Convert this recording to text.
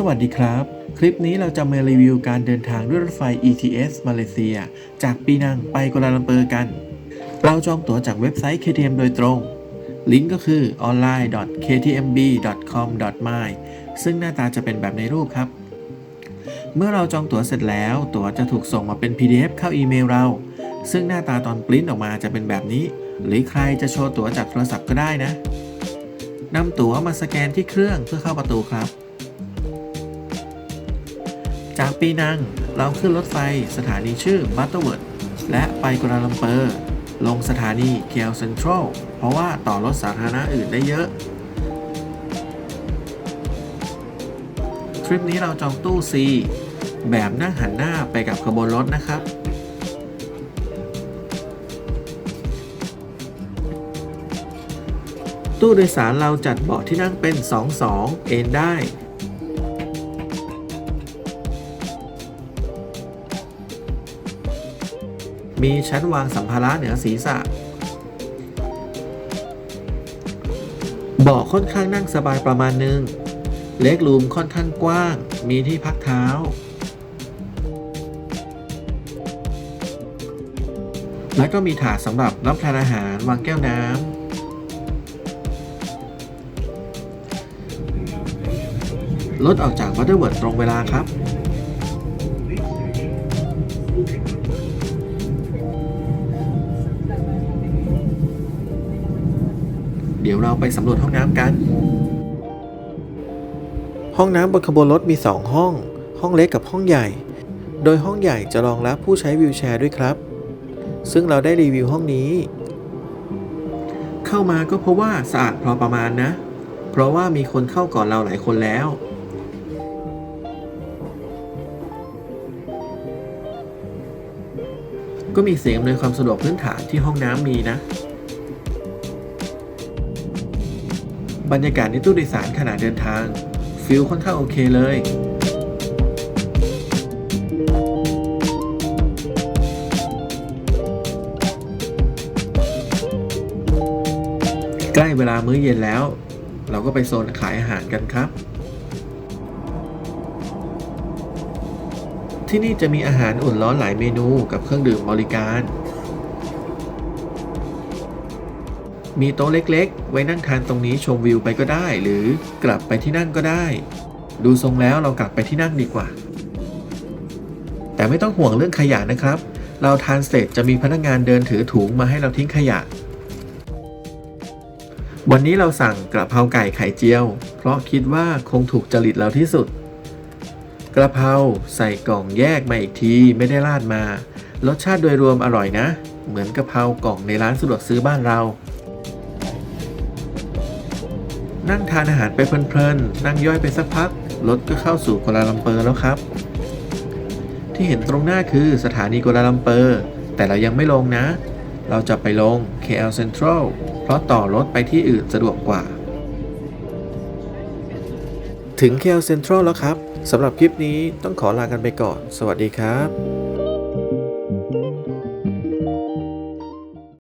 สวัสดีครับ คลิปนี้เราจะมารีวิวการเดินทางด้วยรถไฟ ETS มาเลเซีย จากปีนังไปกัวลาลัมเปอร์กัน เราจองตั๋วจากเว็บไซต์ KTM โดยตรง ลิงก์ก็คือ online.ktmb.com.my ซึ่งหน้าตาจะเป็นแบบในรูปครับ เมื่อเราจองตั๋วเสร็จแล้ว ตั๋วจะถูกส่งมาเป็น PDF เข้าอีเมลเรา ซึ่งหน้าตาตอนปริ้นออกมาจะเป็นแบบนี้ หรือใครจะโชว์ตั๋วจากโทรศัพท์ก็ได้นะนำตั๋วมาสแกนที่เครื่องเพื่อเข้าประตูครับ จากปีนังเราขึ้นรถไฟสถานีชื่อบัตเตอร์เวิร์ดและไปกัวลาลัมเปอร์ ลงสถานีเคียวเซ็นทรัลเพราะว่าต่อรถสาธารณะอื่นได้เยอะ ทริปนี้เราจองตู้ C แบบนั่งหันหน้าไปกับขบวนรถนะครับตู้โดยสารเราจัดเบาะที่นั่งเป็น 2-2 เอนได้ มีชั้นวางสัมภาระเหนือศีรษะเบาะค่อนข้างนั่งสบายประมาณนึง เล็กรูมค่อนข้างกว้าง มีที่พักเท้า และก็มีถาดสำหรับรับทานอาหารวางแก้วน้ำ รถออกจากบัตเตอร์เวิร์ดตรงเวลาครับ ดี๋ยวเราไปสำรวจห้องน้ำกัน ห้องน้ำบนขบวนรถมี 2 ห้อง ห้องเล็กกับห้องใหญ่ โดยห้องใหญ่จะรองรับผู้ใช้วิวแชร์ด้วยครับ ซึ่งเราได้รีวิวห้องนี้ เข้ามาก็เพราะว่าสะอาดพอประมาณนะ เพราะว่ามีคนเข้าก่อนเราหลายคนแล้วก็มีเสียงอำนวยความสะดวกพื้นฐานที่ห้องน้ำมีนะ บรรยากาศในตู้โดยสารขณะเดินทางฟิลค่อนข้างโอเคเลย ใกล้เวลามื้อเย็นแล้ว เราก็ไปโซนขายอาหารกันครับ ที่นี่จะมีอาหารอุ่นร้อนหลายเมนูกับเครื่องดื่มบริการ มีโต๊ะเล็กๆ ไว้นั่งทานตรงนี้ชมวิวไปก็ได้ หรือกลับไปที่นั่งก็ได้ ดูทรงแล้วเรากลับไปที่นั่งดีกว่า แต่ไม่ต้องห่วงเรื่องขยะนะครับ เราทานเสร็จจะมีพนักงานเดินถือถุงมาให้เราทิ้งขยะ วันนี้เราสั่งกระเพราไก่ไข่เจียว เพราะคิดว่าคงถูกจริตเราที่สุด กระเพราใส่กล่องแยกมาอีกทีไม่ได้ราดมา รสชาติโดยรวมอร่อยนะ เหมือนกระเพรากล่องในร้านสะดวกซื้อบ้านเรา นั่งทานอาหารไปเพลินๆ นั่งย่อยไปสักพัก รถก็เข้าสู่กัวลาลัมเปอร์แล้วครับ ที่เห็นตรงหน้าคือสถานีกัวลาลัมเปอร์ แต่เรายังไม่ลงนะ เราจะไปลง KL Central เพราะต่อรถไปที่อื่นสะดวกกว่า ถึง KL Central แล้วครับ สำหรับคลิปนี้ต้องขอลากันไปก่อน สวัสดีครับ